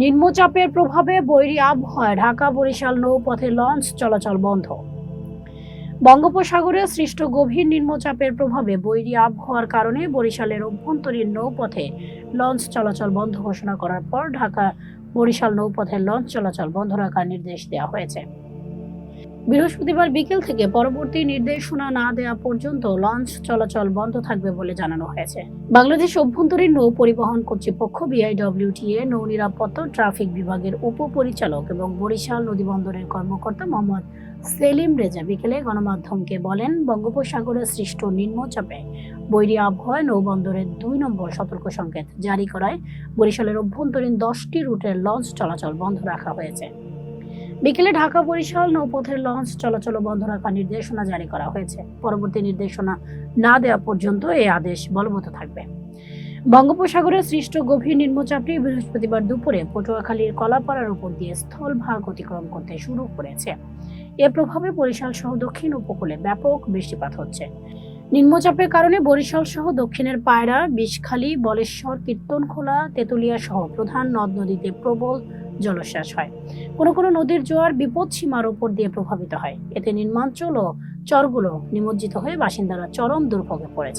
নিম্নচাপের প্রভাবে বৈরী আবহাওয়ায় ঢাকা, বরিশাল নৌপথে লঞ্চ চলাচল বন্ধ। বঙ্গোপসাগরে সৃষ্ট গভীর নিম্নচাপের প্রভাবে বৈরী আবহাওয়ার কারণে বরিশালের অভ্যন্তরীণ নৌপথে লঞ্চ চলাচল বন্ধ ঘোষণা করার পর ঢাকা, বরিশাল নৌপথে লঞ্চ চলাচল বন্ধ রাখার নির্দেশ দেওয়া হয়েছে। বৃহস্পতিবার বিকেল থেকে পরবর্তী নির্দেশনা না দেওয়া পর্যন্ত লঞ্চ চলাচল বন্ধ থাকবে বলে জানানো হয়েছে। বাংলাদেশ অভ্যন্তরীণ নৌ পরিবহন কর্তৃপক্ষ বিআইডব্লিউটিএ নৌ নিরাপত্তা ট্রাফিক বিভাগের উপপরিচালক এবং বরিশাল নদীবন্দরের কর্মকর্তা মোহাম্মদ সেলিম রেজা বিকেলে গণমাধ্যমকে বলেন, বঙ্গোপসাগরে সৃষ্ট নিম্নচাপে বৈরী আবহাওয়ায় নৌবন্দরের দুই নম্বর সতর্ক সংকেত জারি করায় বরিশালের অভ্যন্তরীণ দশটি রুটের লঞ্চ চলাচল বন্ধ রাখা হয়েছে। বিকেলে ঢাকা বরিশাল নৌপথের লঞ্চ চলাচল বন্ধ রাখার নির্দেশনা জারি করা হয়েছে। পরবর্তী নির্দেশনা না দেওয়া পর্যন্ত এই আদেশ বলবৎ থাকবে। বঙ্গোপসাগরে সৃষ্ট গভীর নিম্নচাপটি বৃহস্পতিবার দুপুরে পটুয়াখালীর কলাপাড়ার উপর দিয়ে স্থলভাগ অতিক্রম করতে শুরু করেছে। এর প্রভাবে বরিশাল সহ দক্ষিণ উপকূলে ব্যাপক বৃষ্টিপাত হচ্ছে। নিম্নচাপের কারণে বরিশাল সহ দক্ষিণের পায়রা, বিষখালী, বলেশ্বর, কীর্তনখোলা, তেতুলিয়া সহ প্রধান নদ নদীতে প্রবল জলোচ্ছ্বাস হয়। কোনো কোনো নদীর জোয়ার বিপদ সীমার উপর দিয়ে প্রভাবিত হয়। এতে নির্মাঞ্চল ও চরগুলো নিমজ্জিত হয়ে বাসিন্দারা চরম দুর্ভোগে পড়েছে।